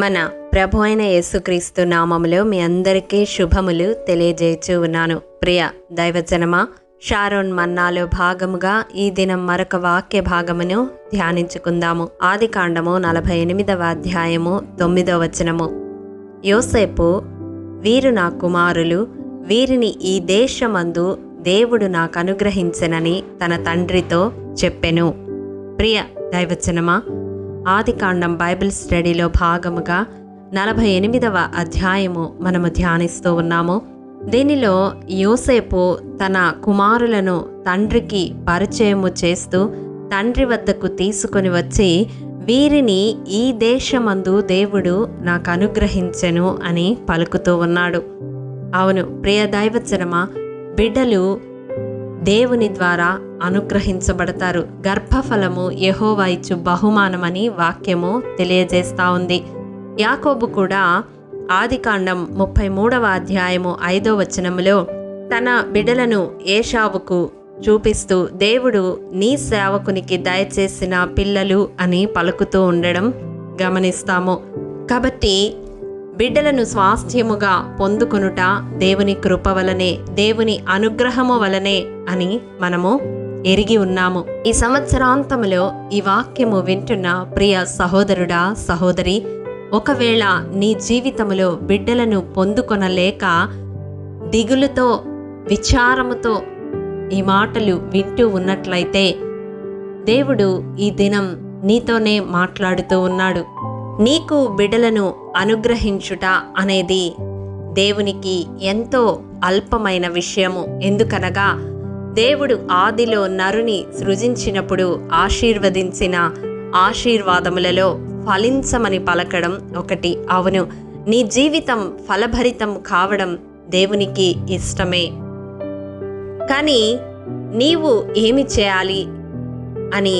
మన ప్రభు అయిన యేసుక్రీస్తు నామములో మీ అందరికీ శుభములు తెలియజేయచూ ఉన్నాను. ప్రియ దైవజనమా షారోన్ మన్నాలో భాగముగా ఈ దినం మరొక వాక్య భాగమును ధ్యానించుకుందాము. ఆది కాండము నలభై ఎనిమిదవ అధ్యాయము తొమ్మిదవ వచనము. యోసేపు వీరు నా కుమారులు వీరిని ఈ దేశమందు దేవుడు నాకు అనుగ్రహించనని తన తండ్రితో చెప్పెను. ప్రియ దైవచనమా ఆదికాండం బైబిల్ స్టడీలో భాగముగా నలభై ఎనిమిదవ అధ్యాయము మనము ధ్యానిస్తూ ఉన్నాము. దీనిలో యోసేపు తన కుమారులను తండ్రికి పరిచయము చేస్తూ తండ్రి వద్దకు తీసుకొని వచ్చి వీరిని ఈ దేశమందు దేవుడు నాకు అనుగ్రహించెను అని పలుకుతూ ఉన్నాడు. అవును ప్రియ దైవచరమ బిడ్డలు దేవుని ద్వారా అనుగ్రహించబడతారు. గర్భఫలము యెహోవా ఇచ్చు బహుమానమని వాక్యము తెలియజేస్తా ఉంది. యాకోబు కూడా ఆదికాండం ముప్పై మూడవ అధ్యాయము ఐదో వచనములో తన బిడ్డలను ఏషావుకు చూపిస్తూ దేవుడు నీ సేవకునికి దయచేసిన పిల్లలు అని పలుకుతూ ఉండడం గమనిస్తాము. కాబట్టి బిడ్డలను స్వాస్థ్యముగా పొందుకొనుట దేవుని కృప వలనే దేవుని అనుగ్రహము వలనే అని మనము ఎరిగి ఉన్నాము. ఈ సంవత్సరాంతములో ఈ వాక్యము వింటున్న ప్రియ సహోదరుడా సహోదరి ఒకవేళ నీ జీవితములో బిడ్డలను పొందుకొనలేక దిగులుతో విచారముతో ఈ మాటలు వింటూ ఉన్నట్లయితే దేవుడు ఈ దినం నీతోనే మాట్లాడుతూ ఉన్నాడు. నీకు బిడ్డలను అనుగ్రహించుట అనేది దేవునికి ఎంతో అల్పమైన విషయము. ఎందుకనగా దేవుడు ఆదిలో నరుని సృజించినప్పుడు ఆశీర్వదించిన ఆశీర్వాదములలో ఫలించమని పలకడం ఒకటి. అవును నీ జీవితం ఫలభరితం కావడం దేవునికి ఇష్టమే. కానీ నీవు ఏమి చేయాలి అని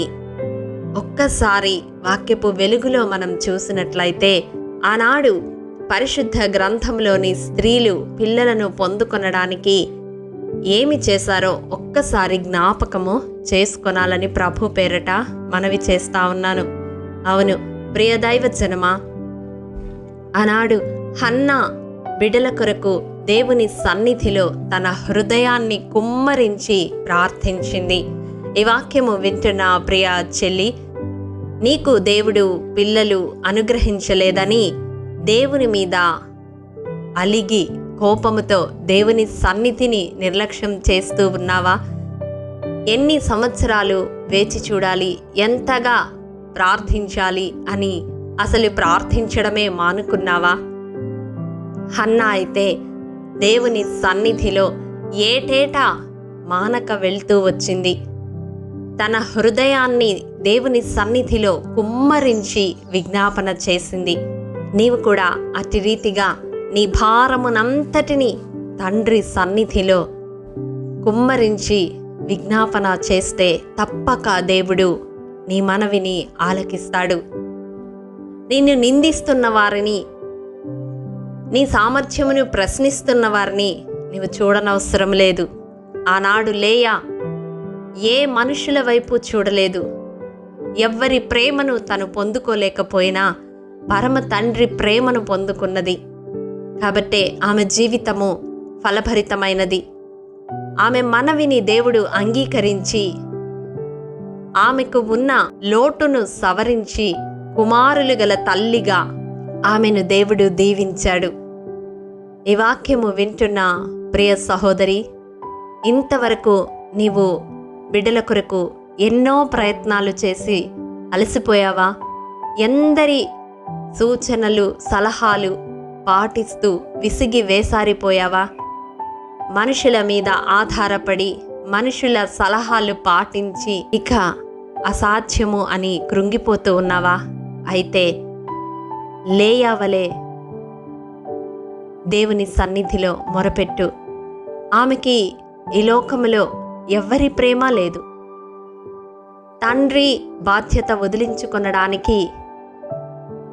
ఒక్కసారి వాక్యపు వెలుగులో మనం చూసినట్లయితే ఆనాడు పరిశుద్ధ గ్రంథంలోని స్త్రీలు పిల్లలను పొందుకొనడానికి ఏమి చేశారో ఒక్కసారి జ్ఞాపకము చేసుకొనాలని ప్రభు పేరట మనవి చేస్తా ఉన్నాను. అవును ప్రియ దైవజనమా ఆనాడు హన్నా బిడల కొరకు దేవుని సన్నిధిలో తన హృదయాన్ని కుమ్మరించి ప్రార్థించింది. ఈ వాక్యము వింటున్న ప్రియ చెల్లి నీకు దేవుడు పిల్లలు అనుగ్రహించలేదని దేవుని మీద అలిగి కోపముతో దేవుని సన్నిధిని నిర్లక్ష్యం చేస్తూ ఉన్నావా? ఎన్ని సంవత్సరాలు వేచి చూడాలి? ఎంతగా ప్రార్థించాలి అని అసలు ప్రార్థించడమే మానుకున్నావా? హన్నా అయితే దేవుని సన్నిధిలో ఏటేటా మానక వెళ్తూ వచ్చింది. తన హృదయాన్ని దేవుని సన్నిధిలో కుమ్మరించి విజ్ఞాపన చేసింది. నీవు కూడా అతి రీతిగా నీ భారమునంతటిని తండ్రి సన్నిధిలో కుమ్మరించి విజ్ఞాపన చేస్తే తప్పక దేవుడు నీ మనవిని ఆలకిస్తాడు. నిన్ను నిందిస్తున్న వారిని నీ సామర్థ్యమును ప్రశ్నిస్తున్న వారిని నీవు చూడనవసరం లేదు. ఆనాడు లేయా ఏ మనుషుల వైపు చూడలేదు. ఎవ్వరి ప్రేమను తను పొందుకోలేకపోయినా పరమ తండ్రి ప్రేమను పొందుకున్నది. కాబట్టే ఆమె జీవితము ఫలభరితమైనది. ఆమె మనవిని దేవుడు అంగీకరించి ఆమెకు ఉన్న లోటును సవరించి కుమారులు గల తల్లిగా ఆమెను దేవుడు దీవించాడు. ఈ వాక్యము వింటున్న ప్రియ సహోదరి ఇంతవరకు నీవు బిడ్డల కొరకు ఎన్నో ప్రయత్నాలు చేసి అలసిపోయావా? ఎందరి సూచనలు సలహాలు పాటిస్తూ విసిగి వేసారిపోయావా? మనుషుల మీద ఆధారపడి మనుషుల సలహాలు పాటించి ఇక అసాధ్యము అని కృంగిపోతూ ఉన్నావా? అయితే లేయావలే. దేవుని సన్నిధిలో మొరపెట్టు. ఆమెకి ఈ లోకములో ఎవ్వరి ప్రేమ లేదు. తండ్రి బాధ్యత వదిలించుకొనడానికి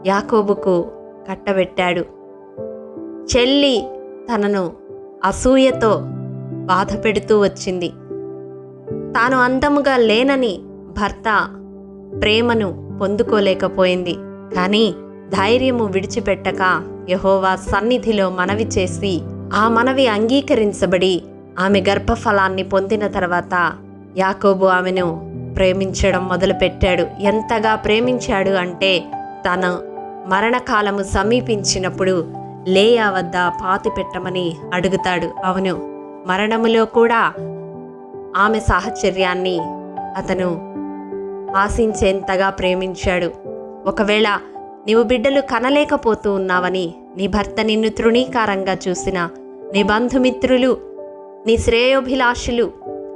యాకోబుకు కట్టబెట్టాడు. చెల్లి తనను అసూయతో బాధ పెడుతూ వచ్చింది. తాను అందముగా లేనని భర్త ప్రేమను పొందుకోలేకపోయింది. కానీ ధైర్యము విడిచిపెట్టక యహోవా సన్నిధిలో మనవి చేసి ఆ మనవి అంగీకరించబడి ఆమె గర్భఫలాన్ని పొందిన తర్వాత యాకోబు ఆమెను ప్రేమించడం మొదలుపెట్టాడు. ఎంతగా ప్రేమించాడు అంటే తన మరణకాలము సమీపించినప్పుడు లేయా వద్ద పాతి పెట్టమని అడుగుతాడు. అవును మరణములో కూడా ఆమె సాహచర్యాన్ని అతను ఆశించేంతగా ప్రేమించాడు. ఒకవేళ నీవు బిడ్డలు కనలేకపోతూ ఉన్నావని నీ భర్త నిన్ను తృణీకారంగా చూసిన నీ బంధుమిత్రులు నీ శ్రేయోభిలాషులు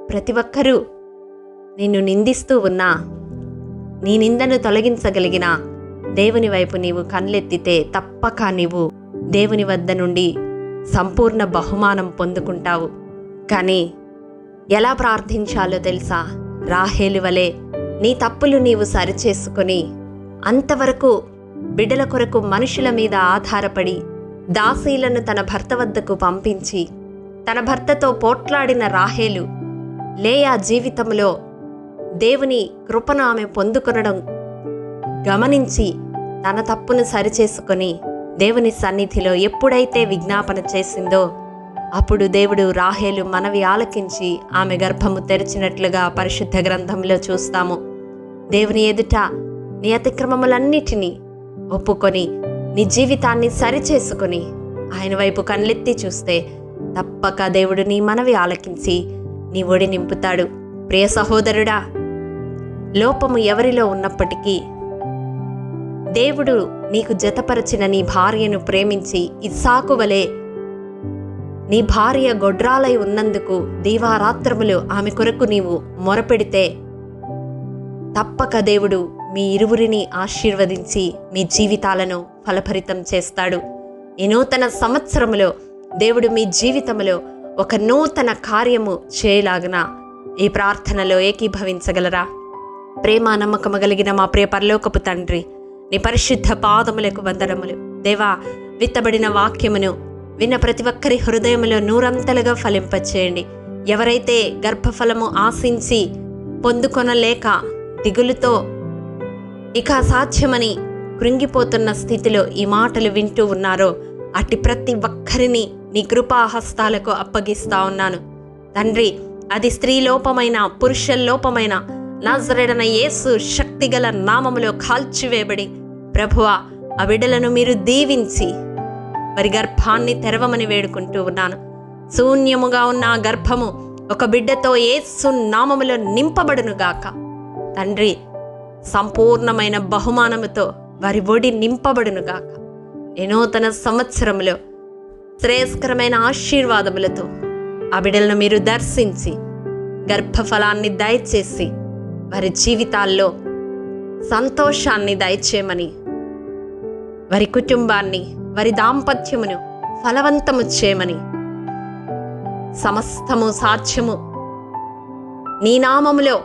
ప్రతి ఒక్కరూ నిన్ను నిందిస్తూ ఉన్నా నీ నిందను తొలగించగలిగిన దేవుని వైపు నీవు కళ్ళెత్తితే తప్పక నీవు దేవుని వద్ద నుండి సంపూర్ణ బహుమానం పొందుకుంటావు. కానీ ఎలా ప్రార్థించాలో తెలుసా? రాహేలు వలె నీ తప్పులు నీవు సరిచేసుకొని అంతవరకు బిడ్డల కొరకు మనుషుల మీద ఆధారపడి దాసీలను తన భర్త వద్దకు పంపించి తన భర్తతో పోట్లాడిన రాహేలు లేయా జీవితంలో దేవుని కృపను ఆమె పొందుకొనడం గమనించి తన తప్పును సరిచేసుకొని దేవుని సన్నిధిలో ఎప్పుడైతే విజ్ఞాపన చేసిందో అప్పుడు దేవుడు రాహేలు మనవి ఆలకించి ఆమె గర్భము తెరిచినట్లుగా పరిశుద్ధ గ్రంథంలో చూస్తాము. దేవుని ఎదుట నీ అతిక్రమములన్నిటినీ ఒప్పుకొని నీ జీవితాన్ని సరిచేసుకొని ఆయన వైపు కళ్ళెత్తి చూస్తే తప్పక దేవుడు నీ మనవి ఆలకించి నీ ఒడి నింపుతాడు. ప్రియ సహోదరుడా లోపము ఎవరిలో ఉన్నప్పటికీ దేవుడు నీకు జతపరచిన నీ భార్యను ప్రేమించి ఇస్సాకు వలె నీ భార్య గొడ్రాలై ఉన్నందుకు దీవారాత్రములు ఆమె కొరకు నీవు మొరపెడితే తప్పక దేవుడు మీ ఇరువురిని ఆశీర్వదించి మీ జీవితాలను ఫలభరితం చేస్తాడు. ఈ నూతన సంవత్సరములో దేవుడు మీ జీవితంలో ఒక నూతన కార్యము చేయలాగన ఈ ప్రార్థనలో ఏకీభవించగలరా? ప్రేమ నమ్మకము కలిగిన మా ప్రియ పరలోకపు తండ్రి నీ పరిశుద్ధ పాదములకు వందనములు. దేవా విత్తబడిన వాక్యమును విన్న ప్రతి ఒక్కరి హృదయములో నూరంతలుగా ఫలింపచేయండి. ఎవరైతే గర్భఫలము ఆశించి పొందుకొనలేక దిగులుతో ఇక అసాధ్యమని కృంగిపోతున్న స్థితిలో ఈ మాటలు వింటూ ఉన్నారో అట్టి ప్రతి ఒక్కరిని నీ కృపాహస్తాలకు అప్పగిస్తా ఉన్నాను. తండ్రి అది స్త్రీ లోపమైన పురుష లోపమైన నాజరేడన యేసు శక్తిగల నామములో కాల్చివేయబడి ప్రభువా ఆ బిడ్డలను మీరు దీవించి వారి గర్భాన్ని తెరవమని వేడుకుంటూ ఉన్నాను. శూన్యముగా ఉన్న ఆ గర్భము ఒక బిడ్డతో ఏ నామములో నింపబడును గాక. తండ్రి సంపూర్ణమైన బహుమానముతో వారి ఒడి నింపబడును గాక. ఈ నూతన సంవత్సరములో శ్రేయస్కరమైన ఆశీర్వాదములతో ఆ బిడ్డలను మీరు దర్శించి గర్భఫలాన్ని దయచేసి వారి జీవితాల్లో సంతోషాన్ని దయచేయమని వారి కుటుంబాన్ని వారి దాంపత్యమును ఫలవంతము చేయమని. సమస్తము సాధ్యము నీ నామములో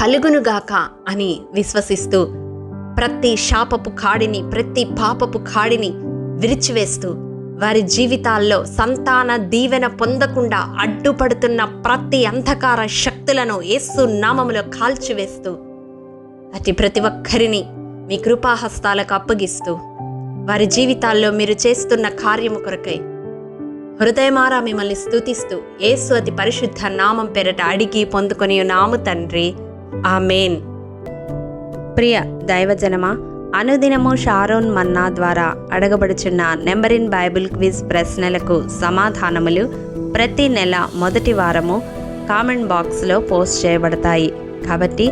కలుగునుగాక అని విశ్వసిస్తూ ప్రతి శాపపు కాడిని ప్రతి పాపపు కాడిని విరిచివేస్తూ వారి జీవితాల్లో సంతాన దీవెన పొందకుండా అడ్డుపడుతున్న ప్రతి అంధకార శక్తులను యేసు నామములో కాల్చివేస్తూ అతి ప్రతి ఒక్కరిని మీ కృపాహస్తాలకు అప్పగిస్తూ వారి జీవితాల్లో మీరు చేస్తున్న కార్యము కొరకై హృదయమారా మిమ్మల్ని స్థుతిస్తూ ఏసు అతి పరిశుద్ధ నామం పెరట అడిగి పొందుకొని నాము తండ్రి. ఆ మేన్ ప్రియ దైవజనమా అనుదినము షారోన్ మన్నా ద్వారా అడగబడుచున్న నెంబరిన్ బైబిల్ క్విజ్ ప్రశ్నలకు సమాధానములు ప్రతి నెల మొదటి వారము కామెంట్ బాక్స్లో పోస్ట్ చేయబడతాయి. కాబట్టి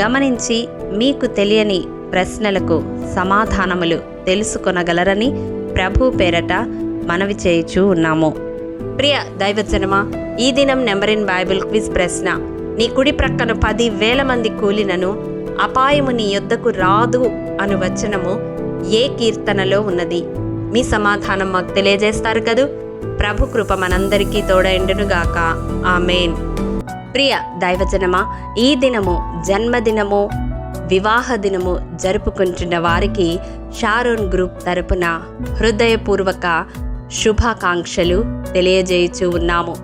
గమనించి మీకు తెలియని ప్రశ్నలకు సమాధానములు తెలుసుకొనగలరని ప్రభు పేరట మనవి చేయుచూ ఉన్నాము. ప్రియ దైవజనమా ఈ దినం నెంబర్ ఇన్ బైబిల్ క్విజ్ ప్రశ్న. నీ కుడి ప్రక్కన పది వేల మంది కూలినను అపాయము నీ యొద్దకు రాదు అను వచనము ఏ కీర్తనలో ఉన్నది? మీ సమాధానం మాకు తెలియజేస్తారు కదూ? ప్రభు కృప మనందరికీ తోడైండునుగాక. ఆమెన్. ప్రియ దైవజనమా ఈ దినము జన్మదినము వివాహ దినము జరుపుకుంటున్న వారికి షారోన్ గ్రూప్ తరపున హృదయపూర్వక శుభాకాంక్షలు తెలియజేయచూ ఉన్నాము.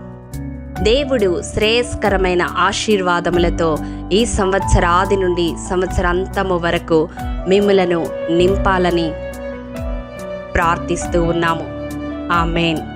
దేవుడు శ్రేయస్కరమైన ఆశీర్వాదములతో ఈ సంవత్సరాది నుండి సంవత్సరాంతము వరకు మిమ్మలను నింపాలని ప్రార్థిస్తూ ఉన్నాము. ఆమెన్.